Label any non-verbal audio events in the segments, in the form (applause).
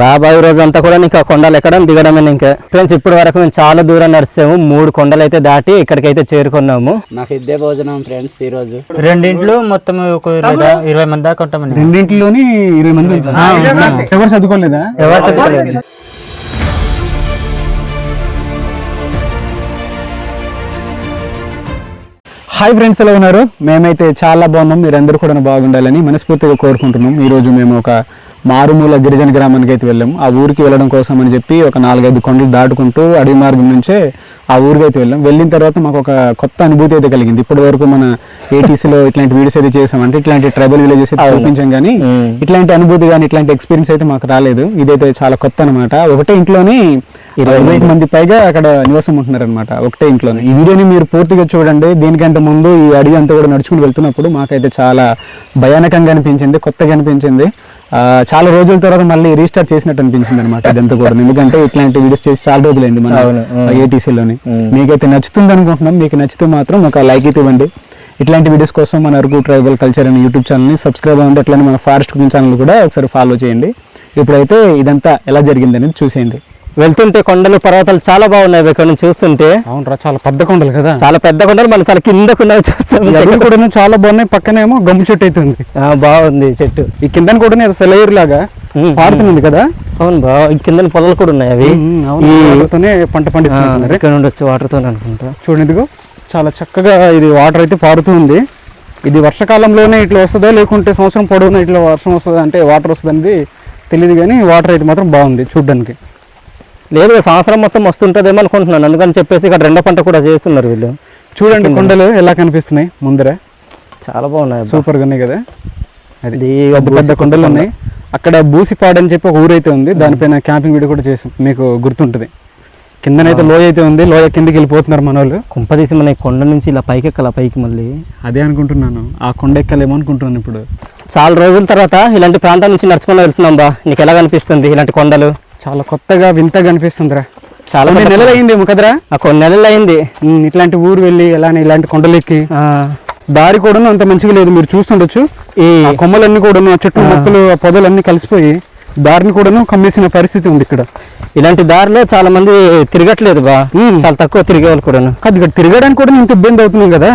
రాబోయే రోజు అంతా కూడా ఇంకా కొండలు ఎక్కడం దిగడమే ఇంకా ఫ్రెండ్స్ ఇప్పటి వరకు మేము చాలా దూరం నడిచాము. మూడు కొండలు అయితే దాటి ఇక్కడికైతే చేరుకున్నాము. మాకు ఇద్దే భోజనం ఫ్రెండ్స్ ఈ రోజు. రెండింట్లో మొత్తం ఒక ఇరవై మంది దాకా ఉంటామని రెండింటిలోని ఇరవై మంది ఉంటారు. ఎవరు చదువుకోలేదా? ఎవరు చదువుకోలేదు. హాయ్ ఫ్రెండ్స్ ఎలా ఉన్నారు? మేమైతే చాలా బాగున్నాం. మీరందరూ కూడా బాగుండాలని మనస్ఫూర్తిగా కోరుకుంటున్నాం. ఈ రోజు మేము ఒక మారుమూల గిరిజన గ్రామానికి అయితే వెళ్ళాము. ఆ ఊరికి వెళ్ళడం కోసం అని చెప్పి ఒక నాలుగైదు కొండలు దాటుకుంటూ అడవి మార్గం నుంచే ఆ ఊరికి అయితే వెళ్ళాం. వెళ్ళిన తర్వాత మాకు ఒక కొత్త అనుభూతి అయితే కలిగింది. ఇప్పటి వరకు మన ఏటీసీలో ఇట్లాంటి వీడియోస్ అయితే చేసాం అంటే ఇట్లాంటి ట్రైబల్ విలేజెస్ అయితే చూపించాం కానీ ఇట్లాంటి అనుభూతి కానీ ఇట్లాంటి ఎక్స్పీరియన్స్ అయితే మాకు రాలేదు. ఇదైతే చాలా కొత్త అనమాట ఒకటే ఇంట్లోని ఇరవై ఐదు మంది. పైగా అక్కడ నివాసం ఉంటున్నారు అనమాట ఒకటే ఇంట్లోనే. ఈ వీడియోని మీరు పూర్తిగా చూడండి. దీనికంటే ముందు ఈ అడవి అంతా కూడా నడుచుకుని వెళ్తున్నప్పుడు మాకైతే చాలా భయానకంగా అనిపించింది కొత్తగా అనిపించింది. చాలా రోజుల తర్వాత మళ్ళీ రీస్టార్ట్ చేసినట్టు అనిపించింది అనమాట ఇదంతా కూడా. ఎందుకంటే ఇట్లాంటి వీడియోస్ చేసి చాలా రోజులైంది మన ఏటీసీలోని మీకైతే నచ్చుతుంది అనుకుంటున్నాం. మీకు నచ్చితే మాత్రం ఒక లైక్ అయితే ఇవ్వండి. ఇట్లాంటి వీడియోస్ కోసం మన అరకు ట్రైబల్ కల్చర్ అనే యూట్యూబ్ ఛానల్ని సబ్స్క్రైబ్ అవ్వండి. అట్లనే మన ఫారెస్ట్ ఛానల్ కూడా ఒకసారి ఫాలో చేయండి. ఇప్పుడైతే ఇదంతా ఎలా జరిగింది అనేది చూసేయండి. వెళ్తుంటే కొండలు పర్వతాలు చాలా బాగున్నాయి ఇక్కడ నుంచి చూస్తుంటే. అవునరా చాలా పెద్ద కొండలు కదా. చాలా పెద్ద కొండలు మన చాలా కిందకున్నవి చూస్తాము ఈ అడవులు కూడా చాలా బాగున్నాయి పక్కనేమో గమ్ము చెట్టు అయితే ఉంది. బాగుంది చెట్టు. ఈ కింద కూడా సెలయేరు లాగా. పారుతుంది కదా? అవును బా ఈ కింద పొలాలు కూడా ఉన్నాయి అవి. వాటితోనే పంట పండిస్తున్నారు. ఇక్కడ నుండి వచ్చి వాటర్తో అనుకుంటా. చూడండి ఇదిగో చాలా చక్కగా ఇది వాటర్ అయితే పారుతూ ఉంది. ఇది వర్షాకాలంలోనే ఇట్లా వస్తుందో లేకుంటే సంవత్సరం పొడవునా ఇట్లా వర్షం వస్తుంది అంటే వాటర్ వస్తుంది అనేది తెలియదు కానీ వాటర్ అయితే మాత్రం బాగుంది చూడడానికి. లేదు సంవత్సరం మొత్తం వస్తుంటదేమో అనుకుంటున్నాను. అందుకని చెప్పేసి ఇక్కడ రెండో పంట కూడా చేస్తున్నారు వీళ్ళు. చూడండి కొండలు ఎలా కనిపిస్తున్నాయి ముందర? చాలా బాగున్నాయి. సూపర్గా ఉన్నాయి కదా? అది పెద్ద కొండలు ఉన్నాయి. అక్కడ బూసిపాడు అని చెప్పి ఒక ఊరు అయితే ఉంది. దానిపైన క్యాంపింగ్ వీడియో కూడా చేసాం మీకు గుర్తుంటుంది. కిందనైతే లోయ అయితే ఉంది. లోయ కిందకి వెళ్ళిపోతున్నారు మన వాళ్ళు కుంపదీసి మన కొండ నుంచి ఇలా పైకి ఎక్కాల పైకి మళ్ళీ? అదే అనుకుంటున్నాను. ఆ కొండ ఎక్కాలేమో అనుకుంటున్నాను ఇప్పుడు. చాలా రోజుల తర్వాత ఇలాంటి ప్రాంతం నుంచి నడుచుకుని వెళ్తున్నాం బా. నీకు ఎలా కనిపిస్తుంది ఇలాంటి కొండలు? చాలా కొత్తగా వింతగా అనిపిస్తుందిరా చాలా కొన్ని నెలలు అయిందేమో కదరా? ఆ కొన్ని నెలలు అయింది. ఇట్లాంటి ఊరు వెళ్ళి ఎలానే ఇలాంటి కొండలు ఎక్కి ఆ, దారి కూడాను అంత మంచిగా లేదు. మీరు చూస్తుండొచ్చు. ఈ కొమ్మలన్నీ కూడాను ఆ చెట్లు మొక్కలు ఆ పొదలన్నీ కలిసిపోయి దారిని కూడాను కమ్మేసిన పరిస్థితి ఉంది ఇక్కడ. ఇలాంటి దారిలో చాలా మంది తిరగట్లేదు బా. చాలా తక్కువ తిరిగే వాళ్ళు కూడాను. కాదు ఇక్కడ తిరగడానికి కూడా ఇంత ఇబ్బంది అవుతున్నాం కదా.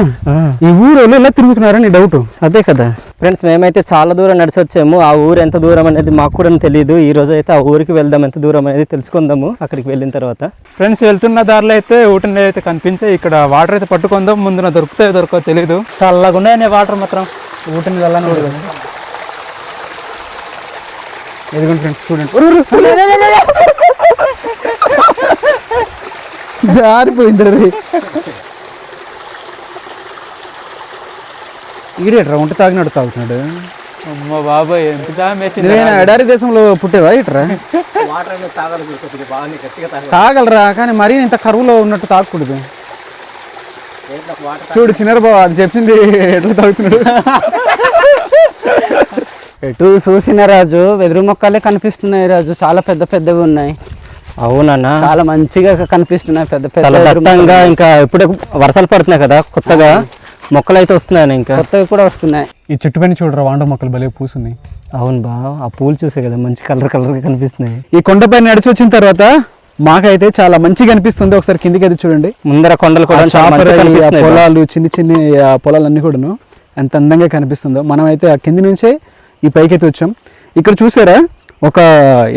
ఈ ఊరు ఎలా తిరుగుతున్నారని డౌట్. అదే కదా. ఫ్రెండ్స్ మేమైతే చాలా దూరం నడిచి వచ్చాము ఆ ఊరు ఎంత దూరం అనేది మాకు కూడా తెలియదు ఈ రోజు అయితే ఆ ఊరికి వెళ్దాం ఎంత దూరం అనేది తెలుసుకుందాము. అక్కడికి వెళ్ళిన తర్వాత. ఫ్రెండ్స్ వెళ్తున్న దారిలో అయితే ఊటని అయితే కనిపించాయి. ఇక్కడ వాటర్ అయితే పట్టుకుందాం. ముందున దొరుకుతాయో దొరకో తెలియదు చల్లగా ఉన్నాయని వాటర్ మాత్రం. ఊటని వెళ్ళని ఎదుగుండి ఫ్రెండ్స్ చూడండి. జారిపోయింది ఈడేట్రా తాగినట్టు తాగుతున్నాడు. అమ్మ బాబాయ్ నువ్వేనా ఎడారి దేశంలో పుట్టేవా ఇట్రా? తాగలరా కానీ మరీ ఇంత కరువులో ఉన్నట్టు తాగకూడదు. చూడు చిన్నర బావ అది చెప్పింది ఎట్లా తాగుతున్నాడు. (laughs) ఎటు చూసిన రాజు వెదురు మొక్కలే కనిపిస్తున్నాయి రాజు. చాలా పెద్ద పెద్దవి ఉన్నాయి. అవునన్నా. చాలా మంచిగా కనిపిస్తున్నాయి పెద్ద పెద్ద ఇంకా ఇప్పుడే వర్షాలు పడుతున్నాయి కదా కొత్తగా. మొక్కలు అయితే వస్తున్నాయి ఇంకా. కొత్తవి కూడా వస్తున్నాయి. ఈ చెట్టు పైన చూడరా వాండ మొక్కలు భలే పూసున్నాయి. అవును బా ఆ పూలు చూసే కదా మంచి కలర్ కలర్గా కనిపిస్తున్నాయి. ఈ కొండపై నడిచి వచ్చిన తర్వాత మాకైతే చాలా మంచిగా అనిపిస్తుంది. ఒకసారి కిందికి అది చూడండి. ముందర కొండలు కూడా. పొలాలు చిన్న చిన్న పొలాలన్నీ కూడాను ఎంత అందంగా కనిపిస్తుందో. మనం అయితే ఆ కింది నుంచే ఈ పైకి అయితే వచ్చాం. ఇక్కడ చూసారా? ఒక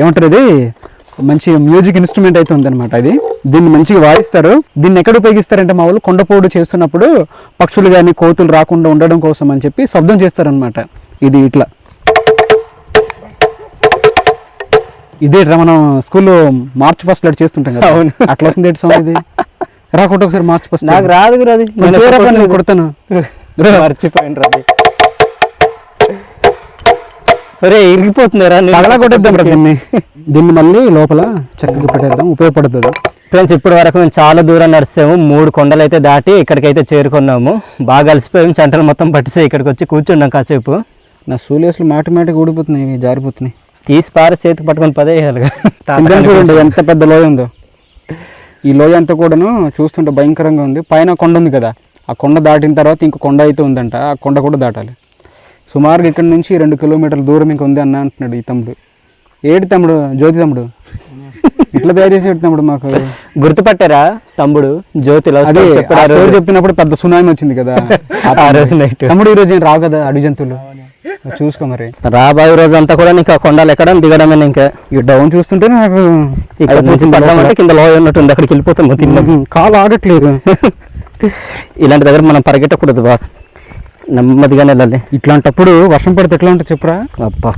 ఏమంటారు ఇది? మంచి మ్యూజిక్ ఇన్స్ట్రుమెంట్ అయితే ఉందన్నమాట ఇది. దీన్ని మంచిగా వాయిస్తారు. దీన్ని ఎక్కడ ఉపయోగిస్తారంటే మా వాళ్ళు కొండపోడు చేస్తున్నప్పుడు పక్షులు కానీ కోతులు రాకుండా ఉండడం కోసం అని చెప్పి శబ్దం చేస్తారనమాట ఇది ఇట్లా. ఇదే మనం స్కూల్లో మార్చ్ ఫస్ట్ అట్లా చేస్తుంటాం కదా. అవును. అట్లా వస్తుంది ఏంటి సాంగ్ ఇది? రాకుంటే ఒకసారి మార్చ్ ఫస్ట్ నాకు రాదు అది. నేను కొడతాను? (laughs) మర్చిపోయిన రాదు ఒరే ఇరిగిపోతుంది పగలా కొట్టేద్దాం దీన్ని. దీన్ని మళ్ళీ లోపల చక్కగా పెట్టేద్దాం. ఉపయోగపడుతుంది. ఫ్రెండ్స్ ఇప్పటి వరకు మేము చాలా దూరం నడిచాము. మూడు కొండలు అయితే దాటి ఇక్కడికైతే చేరుకున్నాము. బాగా అలసిపోయాము. చెంటలు మొత్తం పట్టిసే ఇక్కడికి వచ్చి కూర్చున్నాం కాసేపు. నా సూలేసులు మాటి మాటికి ఊడిపోతున్నాయి జారిపోతున్నాయి. తీసి పారి చేతికి పట్టుకొని పదేయాలిగా. చూడండి ఎంత పెద్ద లోయ ఉందో. ఈ లోయ అంతా కూడాను చూస్తుంటే భయంకరంగా ఉంది. పైన కొండ ఉంది కదా. ఆ కొండ దాటిన తర్వాత ఇంకో కొండ అయితే ఉందంట. ఆ కొండ కూడా దాటాలి. సుమారుగా ఇక్కడ నుంచి రెండు కిలోమీటర్ల దూరం ఇంకా ఉంది అన్న అంటున్నాడు ఈ తమ్ముడు. ఏడు తమ్ముడు? జ్యోతి తమ్ముడు? ఇట్లా తయారు చేసి ఏడు తమ్ముడు మాకు. గుర్తుపట్టారా తమ్ముడు? జ్యోతిలో అదే స్టోరీ చెప్తున్నప్పుడు పెద్ద సునామీ వచ్చింది కదా. (laughs) ఆ రోజు నైట్ తమ్ముడు ఈ రోజు ఏం రావు కదా అడవి జంతువులు? చూసుకో మరి. రాబోయే రోజు అంతా కూడా ఇంకా కొండలు ఎక్కడం దిగడమే ఇంకా ఈ డౌన్ చూస్తుంటే నాకు ఇక్కడ నుంచి పడ్డామంటే కింద లోయ ఉన్నట్టుంది అక్కడికి వెళ్ళిపోతాం తిన్న కాలు ఆడట్లేదు. (laughs) ఇలాంటి దగ్గర మనం పరిగెట్టకూడదు బా. నెమ్మదిగానే వెళ్ళాలి. ఇట్లాంటప్పుడు వర్షం పడితే ఎట్లా ఉంటుంది చెప్పురా? అబ్బా.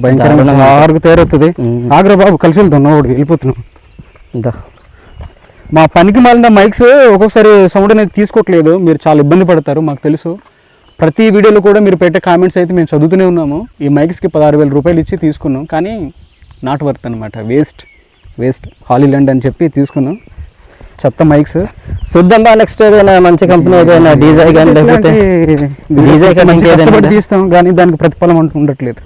భయంకరంగా ఆరుగు తయారవుతుంది. ఆగ్రా బాబు కలిసి వెళ్తాం నోడు వెళ్ళిపోతున్నాం ఇందా మా పనికి మాలిన మైక్స్ ఒక్కొక్కసారి సౌండ్ అనేది తీసుకోవట్లేదు. మీరు చాలా ఇబ్బంది పడతారు మాకు తెలుసు. ప్రతి వీడియోలో కూడా మీరు పెట్టే కామెంట్స్ అయితే మేము చదువుతూనే ఉన్నాము. ఈ మైక్స్కి పదహారు వేల రూపాయలు ఇచ్చి తీసుకున్నాం. కానీ నాట్ వర్త్ అనమాట వేస్ట్. వేస్ట్. హాలీలాండ్ అని చెప్పి తీసుకున్నాం. చెత్త మైక్స్ చూద్దాం బా నెక్స్ట్ ఏదైనా మంచి కంపెనీ ఏదైనా డీజై కానీ లేకపోతే డీజే కానీ కష్టపడి? తీస్తాం కానీ దానికి ప్రతిఫలం అంటూ ఉండట్లేదు.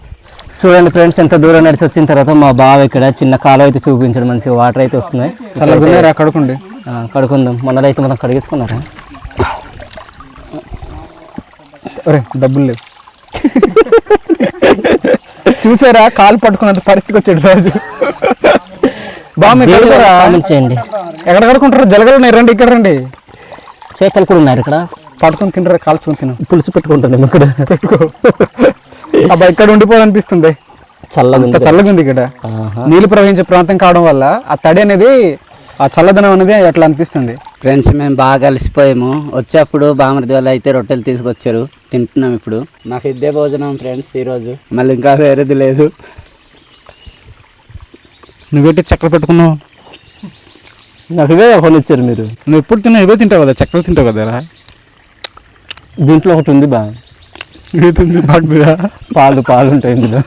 చూడండి ఫ్రెండ్స్ ఎంత దూరం నడిచి వచ్చిన తర్వాత మా బావ ఇక్కడ చిన్న కాలువ అయితే చూపించాడు మంచిగా వాటర్ అయితే వస్తున్నాయి. చల్లగా అక్కడకుండి ఆ, కడుకుందాం. అయితే మనం కడిగేసుకున్నారా? ఒరే డబ్బులు లేవు. చూసారా? కాలు పట్టుకున్నంత పరిస్థితికి వచ్చాడు రాజు. బాగా మీరు కడుకోరా? కామెంట్స్ చేయండి. ఎక్కడ కడుకుంటారు జలగలు ఉన్నాయి. రండి ఇక్కడ రండి. చేకలు కూడా ఉన్నారు ఇక్కడ. పడుకొని తినరా కాల్చుకొని తిన. పులుసు పెట్టుకుంటున్నాం ఇక్కడ. పెట్టుకో. అబ్బా ఇక్కడ ఉండిపోవాలనిపిస్తుంది. చల్లగా చల్లగా ఉంది ఇక్కడ. నీళ్ళు ప్రవహించే ప్రాంతం కావడం వల్ల ఆ తడి అనేది ఆ చల్లదనం అనేది అట్లా అనిపిస్తుంది? ఫ్రెండ్స్ మేము బాగా కలిసిపోయాము. వచ్చేప్పుడు బామర్ది వాళ్ళు అయితే రొట్టెలు తీసుకొచ్చారు. తింటున్నాం ఇప్పుడు. మాకు ఇద్దే భోజనం ఫ్రెండ్స్ ఈరోజు. మళ్ళీ ఇంకా వేరేది లేదు. నువ్వేంటి చక్కెర పెట్టుకున్నావు? నాకు ఇవే కొని ఇచ్చారు మీరు. నువ్వు ఎప్పుడు తిన్నావు? ఇవే తింటావు కదా చక్కెర తింటావు కదా దీంట్లో ఒకటి ఉంది బా. ఇవే తింది బాగా పాలు పాలు ఉంటాయి ఇందులో?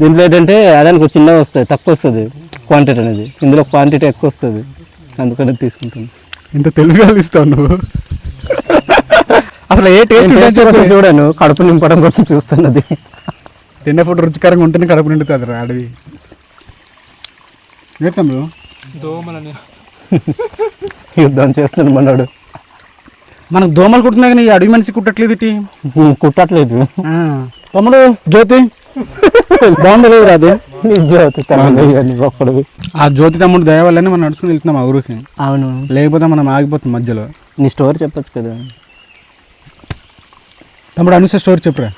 దీంట్లో ఏంటంటే అదానికి చిన్నగా వస్తుంది తక్కువ వస్తుంది క్వాంటిటీ అనేది. ఇందులో క్వాంటిటీ ఎక్కువ వస్తుంది. అందుకని తీసుకుంటాను ఇంత తెలుగుగా ఇస్తావు నువ్వు. అసలు ఏ టేస్ట్ చూడాను కడుపు నింపడం కోసం చూస్తున్నది. ఫుడ్ రుచికరంగా ఉంటేనే కడుపు నిండుతుంది అడవి. దోమలని. యుద్ధం చేస్తున్నాడు మనోడు. మనకు దోమలు కుట్టినా కానీ ఈ అడవి మనిషి కుట్టట్లేదు ఇటీ. కుట్టట్లేదు. తమ్ముడు జ్యోతి. బాగుంది లేదు నీ జ్యోతి. ఆ జ్యోతి తమ్ముడు దయ వల్లనే మనం నడుచుకుని వెళ్తున్నాం ఆ ఊరికి. అవును. లేకపోతే మనం ఆగిపోతాం మధ్యలో. నీ స్టోరీ చెప్పొచ్చు కదా. తమ్ముడు అనుసే స్టోరీ చెప్పురా.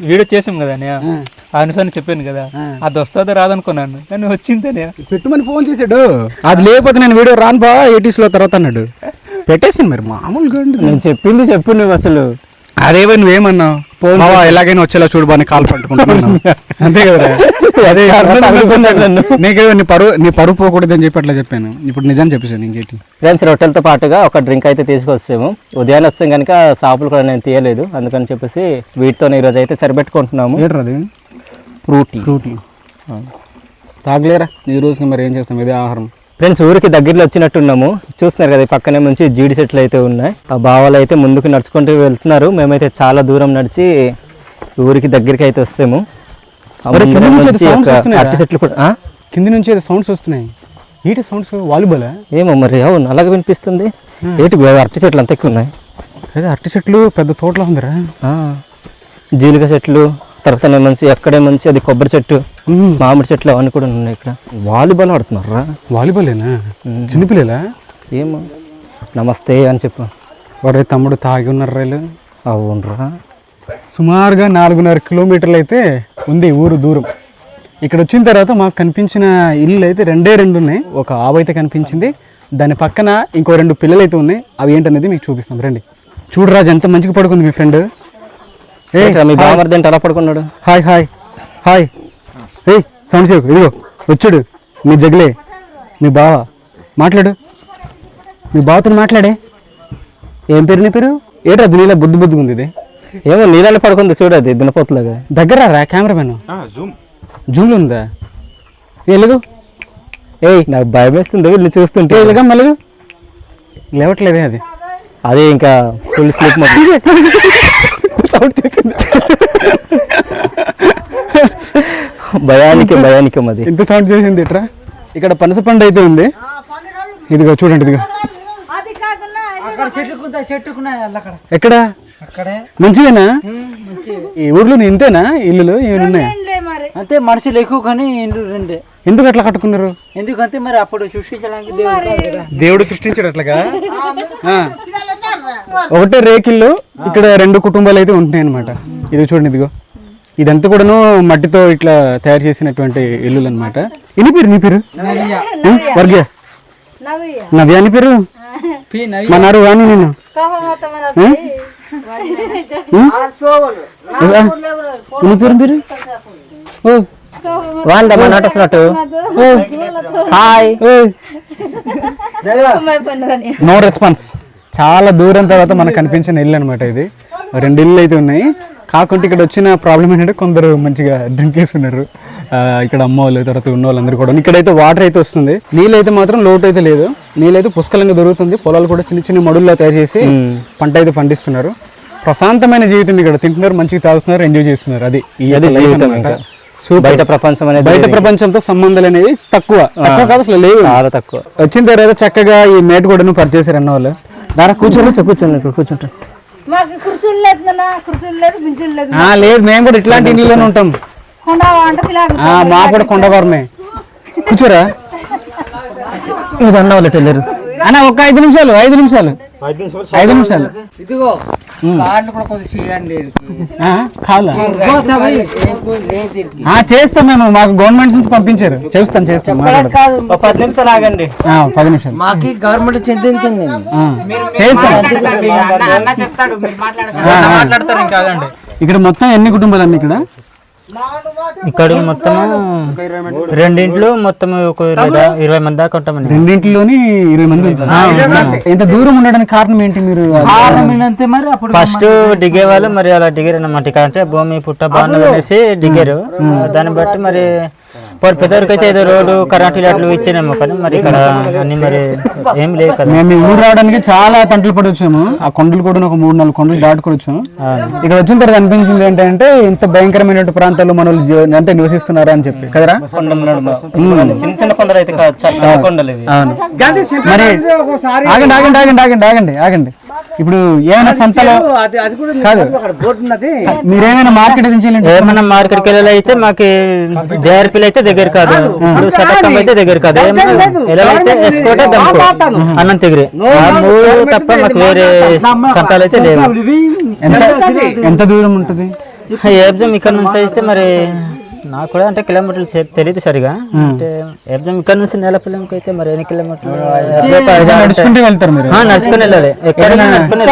వీడియో చేసాం కదా అన్నయ్య? ఆ. అనుసారి చెప్పాను కదా. అది వస్తుందో రాదనుకున్నాను. కానీ వచ్చిందనే పెట్టుమని ఫోన్ చేసాడు అది లేకపోతే నేను వీడియో రాను బా ఎయిటీస్లో తర్వాత అన్నాడు. పెట్టేసింది మరి మామూలుగా. నేను చెప్పింది చెప్పు నువ్వు అసలు. అదేవో నువ్వేమన్నావు? బావా ఎలాగైనా వచ్చేలా చూడు బాగా కాలు పట్టుకుంటున్నాను. (laughs) అంతే కదా. అదే నీ పరువు నీ పరువు పోకూడదు అని చెప్పి అట్లా చెప్పాను. ఇప్పుడు నిజం చెప్పేసాను ఇంకేంటి? ఫ్రెండ్స్ రొట్టెలతో పాటుగా ఒక డ్రింక్ అయితే తీసుకొచ్చాము ఉదయాన్నే వస్తాం కనుక షాపులు కూడా నేను తీయలేదు. అందుకని చెప్పేసి వీటితో ఈరోజు అయితే సరిపెట్టుకుంటున్నాము. అది? ఫ్రూటీ ఫ్రూటీ తాగలేరా? ఈ రోజుకి మరి ఏం చేస్తాం? ఇదే ఆహారం. ఫ్రెండ్స్ ఊరికి దగ్గరలో వచ్చినట్టున్నాము. చూస్తున్నారు కదా పక్కనే నుంచి జీడి చెట్లు అయితే ఉన్నాయి. ఆ బావాలు అయితే ముందుకు నడుచుకుంటూ వెళ్తున్నారు. మేమైతే చాలా దూరం నడిచి ఊరికి దగ్గరికి అయితే వస్తాము? అరటి చెట్లు కూడా? కింది నుంచి సౌండ్స్ వస్తున్నాయి. ఏంటి సౌండ్స్ వాలీబాలా? ఏమో మరి అవును అలాగే వినిపిస్తుంది. ఏంటి అరటి చెట్లు అంత ఎక్కువ ఉన్నాయి. అదే అరటి చెట్లు పెద్ద తోటలో ఉందిరా. ఆ, జీలుగ చెట్లు తర్వాత మంచి ఎక్కడే మంచి అది కొబ్బరి చెట్టు. మామిడి చెట్లు అవన్నీ కూడా ఉన్నాయి ఇక్కడ. వాలీబాల్ ఆడుతున్నారా? వాలీబాలేనా? చిన్నపిల్లలా? ఏమో. నమస్తే అని చెప్పు. వాడే తమ్ముడు తాగి ఉన్నారు రైలు. అవునరా. సుమారుగా నాలుగున్నర కిలోమీటర్లు అయితే ఉంది ఊరు దూరం. ఇక్కడ వచ్చిన తర్వాత మాకు కనిపించిన ఇల్లు అయితే రెండే రెండు ఉన్నాయి. ఒక ఆవు అయితే కనిపించింది. దాని పక్కన ఇంకో రెండు పిల్లలు అయితే ఉన్నాయి. అవి ఏంటనేది మీకు చూపిస్తాం. రండి. చూడు రాజు ఎంత మంచిగా పడుకుంది మీ ఫ్రెండ్. ఏ ఏంట్రా మీ బామర్ది అలా పడుకున్నాడు? Hi hi. హాయ్. ఏయ్ సౌండ్ చేయకు ఇదిగో వచ్చాడు. మీ జగలే మీ బావ. మాట్లాడు. మీ బావతో మాట్లాడే. ఏం పేరు నీ పేరు? ఏట్రా దునిలా బుద్ధి బుద్ధిగా ఉంది ఇది? ఏమో నీళ్ళని పడుకుంది చూడు అది దున్నపోతులాగా. దగ్గర రా కెమెరామెన్ జూమ్లో ఉందా? ఎలుగు ఏయ్. నాకు భయం వేస్తుంది వీళ్ళు చూస్తుంటే. ఎలుగా మలుగు లేవట్లేదే అది. అదే ఇంకా ఫుల్ స్లీప్ సౌండ్ చేసింది. భయానికి భయానికి అది ఎంత సౌండ్ చేసింది ఇట్రా ఇక్కడ పనస పండు అయితే ఉంది. ఇదిగో చూడండి ఇదిగో. ఎక్కడ? అక్కడే. మంచిదేనా ఈ ఊర్లో ఇంతేనా? ఇల్లులు ఏమైనా ఉన్నాయా? ఏంలే మరి. అంతే మనుషులు ఎక్కువ కానీ ఇండ్లు రెండే. ఎందుకు అట్లా కట్టుకున్నారు? ఎందుకంటే మరి అప్పుడు సృష్టించడానికి దేవుడు. దేవుడు సృష్టించాడు అట్లాగా? ఆ. ఒకటే రేకిళ్ళు ఇక్కడ రెండు కుటుంబాలు అయితే ఉంటున్నాయి అనమాట ఇది చూడండి ఇదిగో. ఇదంతా కూడాను మట్టితో ఇట్లా తయారు చేసినటువంటి ఇల్లులు అనమాట ఎన్ని పేరు నీ పేరు? ఆ? వర్గీయ? నవ్య. అని పేరు? మా నారు వాణి నేను. పేరు పేరు? మన వస్తున్నట్టు. హాయ్. No response. చాలా దూరం తర్వాత మనకు కనిపించిన ఇల్లు అనమాట ఇది. రెండు ఇల్లు అయితే ఉన్నాయి. కాకుంటే ఇక్కడ వచ్చిన ప్రాబ్లం ఏంటంటే కొందరు మంచిగా డ్రింక్ చేస్తున్నారు. ఇక్కడ అమ్మ వాళ్ళు తర్వాత ఉన్న వాళ్ళందరూ కూడా. ఇక్కడైతే వాటర్ అయితే వస్తుంది. నీళ్ళు అయితే మాత్రం లోటు అయితే లేదు. నీళ్ళు అయితే పుష్కలంగా దొరుకుతుంది. పొలాలు కూడా చిన్న చిన్న మడుల్లో తయారు చేసి పంట అయితే పండిస్తున్నారు. ప్రశాంతమైన జీవితం ఇక్కడ. తింటున్నారు మంచిగా తాగుతున్నారు ఎంజాయ్ చేస్తున్నారు. అది అది జీవితం. బయట ప్రపంచం అనేది బయట ప్రపంచంతో సంబంధాలు అనేది తక్కువ. తక్కువ కాదు అసలు లేవు. చాలా తక్కువ. వచ్చిన తర్వాత చక్కగా ఈ మేట కూడా పరిచేసారు అన్న వాళ్ళు. కూర్చోని కూర్చోండి ఇక్కడ కూర్చుంటా మాకు కుర్చీలు లేదు నాన్న కుర్చీలు లేదు లేదు. ఆ, లేదు మేము కూడా ఇట్లాంటి ఇళ్ళలోనే ఉంటాం కొండ వంట పిల్లలు ఆ, మా కూడా కొండవరమే కూర్చోరా. ఇది అన్న వాళ్ళు అన్న ఒక్క ఐదు నిమిషాలు ఐదు నిమిషాలు. ఐదు నిమిషాలు ఇదిగో కార్లు కూడా చేయండి. చేస్తాం మేము. మాకు గవర్నమెంట్ నుంచి పంపించారు. చేస్తాం చేస్తాం. పది నిమిషాలు ఆగండి. ఆ, పది నిమిషాలు. మాకి గవర్నమెంట్ చెందింది ఆ, చేస్తాం. ఇక్కడ మొత్తం ఎన్ని కుటుంబాలు అన్ని ఇక్కడ? ఇక్కడ మొత్తం రెండింట్లు మొత్తం ఒక ఇరవై మంది దాకా ఉంటామని రెండింటిలోని ఇరవై మంది ఉంటారు. ఇంత దూరం ఉండడానికి కారణం ఏంటి మీరు? అంతే మరి అప్పుడు ఫస్ట్ దిగే వాళ్ళు మరి అలా దిగారు అన్నమాట ఇక్కడ అంటే భూమి పుట్ట బాగున్నది అనేసి దిగారు. దాన్ని బట్టి మరి పోరు పెద్దవారికి అయితే ఏదో రోడ్డు కరెంటు అట్లు ఇచ్చానేమో కానీ మరి ఇక్కడ అన్ని మరి ఏం లేవు కదా. మేము ఈ ఊరు రావడానికి చాలా తంటలు పడి వచ్చాము. ఆ కొండలు కూడా ఒక మూడు నాలుగు కొండలు దాటుకొని వచ్చాము. ఇక్కడ వచ్చిన తర్వాత అనిపించింది ఏంటంటే ఇంత భయంకరమైన ప్రాంతాల్లో మన వాళ్ళు జీ- అంటే నివసిస్తున్నారా అని చెప్పి. కదరా? చిన్న చిన్న కొండలు అయితే కాదు చాలా కొండలు ఇవి. మరి ఆగండి ఆగండి ఆగండి ఆగండి ఆగండి ఆగండి. ఇప్పుడు ఏమైనా సంతలో కాదు మీరేమైనా మార్కెట్ ఎదించాలండి ఏమన్నా మార్కెట్కి వెళ్ళాలి అయితే మాకు దేఆర్పీలు అయితే దగ్గర కాదు ఇప్పుడు అయితే దగ్గర కాదు వెళ్ళాలి అయితే ఎస్కోట అన్నం మూడు తప్ప మాకు వేరే సంతాలు అయితే లేవు ఎంత ఎంత దూరం ఉంటుంది ఏబ్జం ఇక్కడ నుంచి అయితే మరి నాకు కూడా అంటే కిలోమీటర్లు తెలియదు సరిగా. అంటే ఏబ్జం ఇక్కడ నుంచి నేలపల్లెంకి అయితే మరి ఎన్ని కిలోమీటర్లు. నడుచుకుంటూ వెళ్తారు మీరు. నడుచుకుని వెళ్ళాలి ఎక్కడైనా నడుచుకుని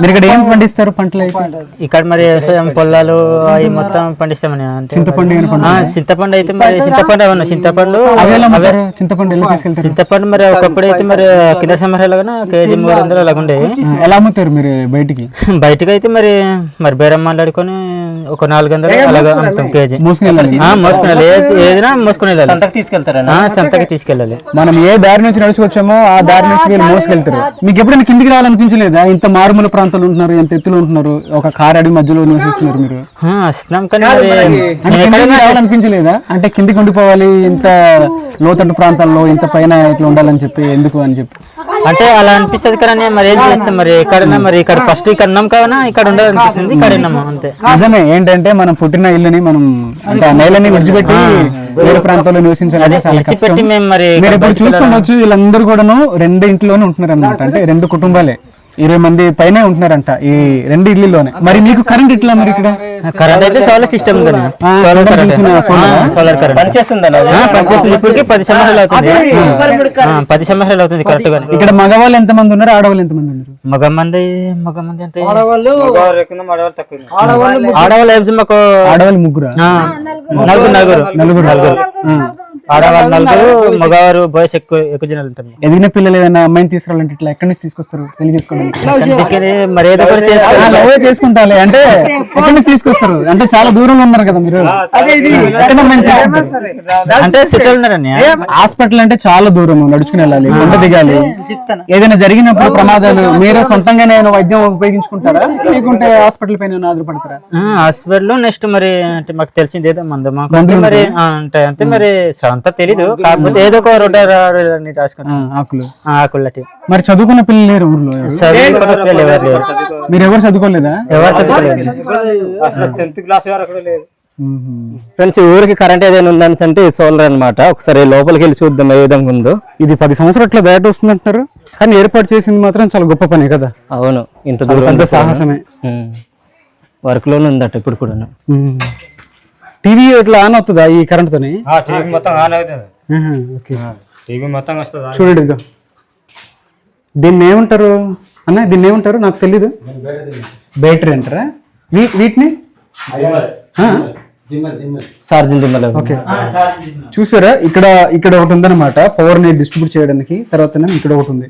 మీరు. ఇక్కడ ఏం పండిస్తారు పంటలు ఇక్కడ మరి వ్యవసాయం పొలాలు అవి మొత్తం పండిస్తామని అంటే చింతపండు అయితే మరి చింతపండు అవును చింతపండు? చింతపండు చింతపండు మరి ఒకప్పుడు అయితే మరి కింద సమరాలుగా కేజీ మూడు వందలు అలాగ ఉండేవి. ఎలా అమ్ముతారు మీరు బయటికి? బయటకు అయితే మరి మరి బేరం మాట్లాడుకొని ఒక నాలుగు వందలు అలాగా అమ్ముతాం కేజీ. మోసుకుని వెళ్ళాలి ఆ, మోసుకుని వెళ్ళాలి ఏది- ఏదైనా మోసుకుని వెళ్ళాలి సంతకి తీసుకెళ్తారా? సంతకి తీసుకెళ్ళాలి. మనం ఏ దారి నుంచి నడుచుకొచ్చామో ఆ దారి నుంచి వీళ్ళు మోసుకెళ్తారు. మీకు ఎప్పుడైనా కిందికి రావాలనిపించలేదా? ఇంత మారుమూల ప్రాంతాలు ఉంటున్నారు ఎంత ఎత్తులో ఉంటున్నారు ఒక కార్ అడవి మధ్యలో నివసిస్తున్నారు మీరు? వస్తున్నాం కానీ రావాలనిపించలేదా? అంటే కిందికి ఉండిపోవాలి ఇంత లోతట్టు ప్రాంతాల్లో ఇంత పైన ఇట్లా ఉండాలని చెప్పి ఎందుకు అని చెప్పి. అంటే అలా అనిపిస్తుంది కానీ మరి ఏం చేస్తాం? మరి ఎక్కడైనా మరి ఇక్కడ ఫస్ట్ ఇక్కడ ఉన్నాం కావునా ఇక్కడ ఉండాలనిపిస్తుంది ఇక్కడ ఉన్నాము అంతే. నిజమే ఏంటంటే మనం పుట్టిన ఇల్లుని మనం అంటే ఆ నేలని విడిచిపెట్టి వేరే ప్రాంతాల్లో నివసించాలంటే చాలా కష్టం. విడిచిపెట్టి మేము మరి మీరు ఇక్కడ ఇప్పుడు చూస్తుండొచ్చు వీళ్ళందరూ కూడాను రెండు ఇంట్లోనే ఉంటున్నారు అనమాట అంటే రెండు కుటుంబాలే. ఇరవై మంది పైనే ఉంటున్నారంట ఈ రెండు ఇల్లులోనే మరి మీకు కరెంట్ ఇట్లా మరి ఇక్కడ? కరెంట్ అయితే solar system solar? Solar current పనిచేస్తుంది పనిచేస్తుంది ఇప్పటికి పది సంవత్సరాలు అవుతుంది. పది సంవత్సరాలు అవుతుంది కరెక్ట్గా. ఇక్కడ మగవాళ్ళు ఎంత మంది ఉన్నారు? ఆడవాళ్ళు ఎంత మంది ఉన్నారు మగ మంది మగ మంది అంటే ఆడవాళ్ళు ఆడవాళ్ళు ఆడవాళ్ళు ముగ్గురు? నలుగురు నలుగురు. నలుగురు. ఆడవాళ్ళు నలుగురు మగవారు బాయ్స్ ఎక్కువ ఎక్కువ జనాలు ఉంటారు ఎదిగిన పిల్లలు ఏదైనా అమ్మాయిని తీసుకురావాలంటే ఇట్లా ఎక్కడి నుంచి తీసుకొస్తారు? పెళ్ళి చేసుకోవడానికి తీసుకెళ్ళి మరి ఏదో ఒకటి చేసుకో ఆ, లవ్ చేసుకుంటాలే అంటే ఎక్కడి నుంచి తీసుకొస్తారు? అంటే చాలా దూరంలో ఉన్నారు కదా మీరు? అంటే సిటీ ఉన్నారని హాస్పిటల్ అంటే చాలా దూరం నడుచుకుని వెళ్ళాలి కొండ దిగాలి. ఏదైనా జరిగినప్పుడు ప్రమాదాలు మీరే సొంతంగానే ఏమైనా వైద్యం ఉపయోగించుకుంటారా? లేకుంటే హాస్పిటల్ పైన ఏమైనా ఆధారపడతారా? హాస్పిటల్ నెక్స్ట్ మరి అంటే మాకు తెలిసింది ఏదో మందు అంటే మరి అంటే అంతే మరి అంతా తెలీదు. కాకపోతే ఏదో ఒక ఆ, రాసుకుంటాం ఆకులు ఆకులటి మరి చదువుకున్న పిల్లలు లేరు ఊర్లో? చదువుకున్న పిల్లలు ఎవరు లేరు. మీరు ఎవరు చదువుకోలేదా? ఎవరు చదువుకోలేదు. టెన్త్ క్లాస్ వరకు కూడా లేదు ఫ్రెండ్స్ ఈ ఊరికి కరెంట్ ఏదైనా ఉందని అంటే సోలర్ అన్నమాట. ఒకసారి లోపలికి వెళ్ళి చూద్దాం ఏ విధంగా ఉందో. ఇది పది సంవత్సరాలు అట్లా దాటి వస్తుంది అంటున్నారు కానీ ఏర్పాటు చేసింది మాత్రం చాలా గొప్ప పని కదా. అవును. ఇంత దూరం సాహసమే. వర్క్లోనే ఉందట ఇప్పుడు కూడా టీవీ ఇట్లా ఆన్ అవుతుందా ఈ కరెంట్ తోని? టీవీ మొత్తం ఆన్ అవుతుంది. ఆహా, ఓకే. టీవీ మొత్తం వస్తుంది చూడండి ఇదిగో. దీన్ని ఏమంటారు? అన్న దీన్ని ఏమంటారు? నాకు తెలీదు. బ్యాటరీ అంటారా? వీటిని? ఛార్జింగ్ దిమ్మలు ఓకే. చూసారా? ఇక్కడ ఇక్కడ ఒకటి ఉందన్నమాట పవర్ని డిస్ట్రిబ్యూట్ చేయడానికి తర్వాత ఇక్కడ ఒకటి ఉంది.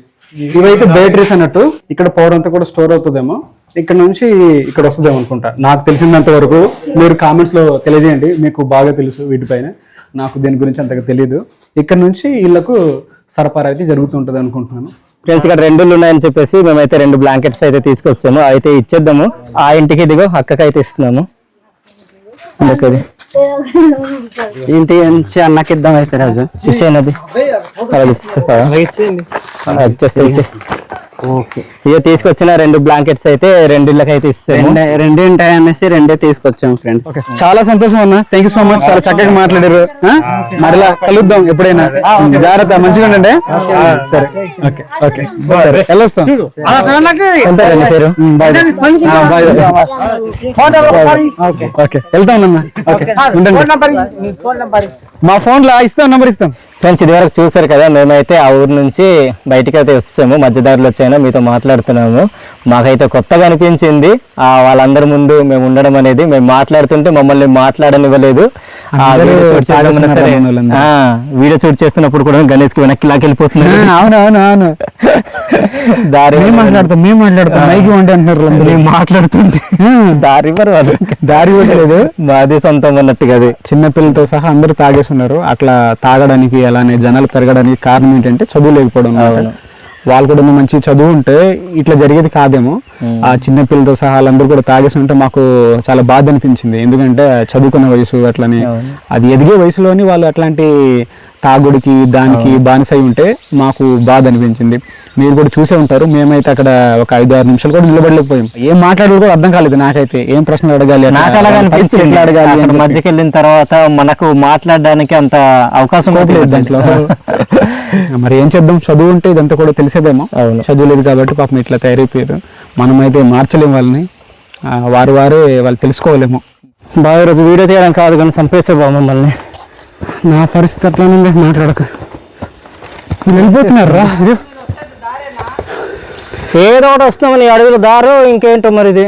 ఇవైతే బ్యాటరీస్ అన్నట్టు. ఇక్కడ పవర్ అంతా కూడా స్టోర్ అవుతుందేమో. ఇక్కడ నుంచి ఇక్కడ వస్తుందేమో అనుకుంటా. నాకు తెలిసినంత వరకు మీరు కామెంట్స్లో తెలియజేయండి. మీకు బాగా తెలుసు వీటిపైన. నాకు దీని గురించి అంతగా తెలియదు ఇక్కడ నుంచి వీళ్ళకు సరఫరా అయితే జరుగుతుంటది అనుకుంటున్నాను. ఫ్రెండ్స్ ఇక్కడ రెండు ఉన్నాయని చెప్పేసి మేమైతే రెండు బ్లాంకెట్స్ అయితే తీసుకొస్తాము అయితే ఇచ్చేద్దాము. ఆ ఇంటికి ఇదిగో అక్కకి అయితే ఇస్తున్నాము అందుకది ఇంటి నుంచి అన్నకి ఇద్దాం అయితే రాజు. ఇచ్చేయండి అది. అలాగే ఇచ్చేస్తా. ఇచ్చేస్తా ఇచ్చే. ఓకే. ఇక తీసుకొచ్చిన రెండు బ్లాంకెట్స్ అయితే రెండు ఇళ్ళకి అయితే ఇస్తాము. రెండే ఉంటాయి అనేసి రెండే తీసుకొచ్చాం ఫ్రెండ్ చాలా సంతోషం అన్న. థ్యాంక్ యూ సో మచ్ చాలా చక్కగా మాట్లాడారు? మరలా కలుద్దాం ఎప్పుడైనా. జాగ్రత్త మంచిగా ఉండండి. సరే. వెళ్ళొస్తాం. ఓకే. ఓకే వెళ్తాం అన్న. ఓకే. ఉండండి. మా ఫోన్లో ఇస్తాం నంబర్ ఇస్తాం. ఫ్రెండ్స్ ఇది వరకు చూసారు కదా మేమైతే ఆ ఊరు నుంచి బయటికి అయితే వస్తాము. మధ్యదారిలో వచ్చాను మీతో మాట్లాడుతున్నాము. మాకైతే కొత్తగా అనిపించింది. ఆ వాళ్ళందరి ముందు మేము ఉండడం అనేది మేము మాట్లాడుతుంటే మమ్మల్ని మాట్లాడనివ్వలేదు. వీడియో షూట్ చేస్తున్నప్పుడు కూడా గణేష్కి వెనక్కి లాకి వెళ్ళిపోతున్నారు అవును (laughs) దారి మాట్లాడతాం మేము మాట్లాడతాం. మైకి వండి అంటున్నారు వాళ్ళందరూ. మేము మాట్లాడుతుంటే. దారి ఇవ్వట్లేదు మాది సొంతం అన్నట్టుగా అది. చిన్న పిల్లలతో సహా అందరూ తాగేసి ఉన్నారు. అట్లా తాగడానికి అలానే జనాలు పెరగడానికి కారణం ఏంటంటే చదువు లేకపోవడం. వాళ్ళు కూడా మంచి చదువు ఉంటే ఇట్లా జరిగేది కాదేమో. ఆ చిన్న పిల్లలతో సహా వాళ్ళందరూ కూడా తాగేసి ఉంటే మాకు చాలా బాధ అనిపించింది. ఎందుకంటే చదువుకున్న వయసు అట్లని. అది ఎదిగే వయసులోని వాళ్ళు అట్లాంటి తాగుడికి దానికి బానిసై ఉంటే మాకు బాధ అనిపించింది మీరు కూడా చూసే ఉంటారు మేమైతే అక్కడ ఒక ఐదు ఆరు నిమిషాలు కూడా నిలబడలేకపోయాం. ఏం మాట్లాడాలి కూడా అర్థం కాలేదు నాకైతే ఏం ప్రశ్నలు అడగాలి నాకు అలాగే అనిపిస్తుంది. అడగాలి. మధ్యకి వెళ్ళిన తర్వాత మనకు మాట్లాడడానికి అంత అవకాశం లేదు దాంట్లో. (laughs) మరి ఏం చేద్దాం? చదువు ఉంటే ఇదంతా కూడా తెలిసేదేమో. చదువు లేదు కాబట్టి పాపం ఇట్లా తయారైపోయారు. మనమైతే మార్చలేం వాళ్ళని. వారు వారే వాళ్ళు తెలుసుకోవాలేమో బాగా రోజు వీడియో తీయడం కాదు కానీ చంపేసే బాబు మమ్మల్ని. నా పరిస్థితి అట్లానే మాట్లాడక. వీళ్ళు వెళ్ళిపోతున్నారు ఇది ఏదో ఒకటి వస్తున్నామని ఈ అడవిలో దారు ఇంకేంటో మరి ఇది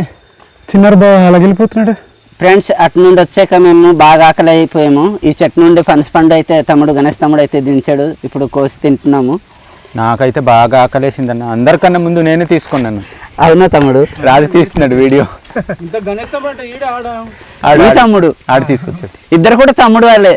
చిన్నారు బా అలా వెళ్ళిపోతున్నాడు. ఫ్రెండ్స్ అటు నుండి వచ్చాక మేము బాగా ఆకలి అయిపోయాము. ఈ చెట్టు నుండి పనస పండు అయితే తమ్ముడు గణేష్ తమ్ముడు అయితే దించాడు. ఇప్పుడు కోసి తింటున్నాము. నాకైతే బాగా ఆకలేసిందన్న. అందరికన్నా ముందు నేనే తీసుకున్నాను. అవునా తమ్ముడు? రాజు తీస్తున్నాడు వీడియో. తమ్ముడు? ఆడు తీసుకొచ్చాడు. ఇద్దరు కూడా తమ్ముడు వాళ్ళే.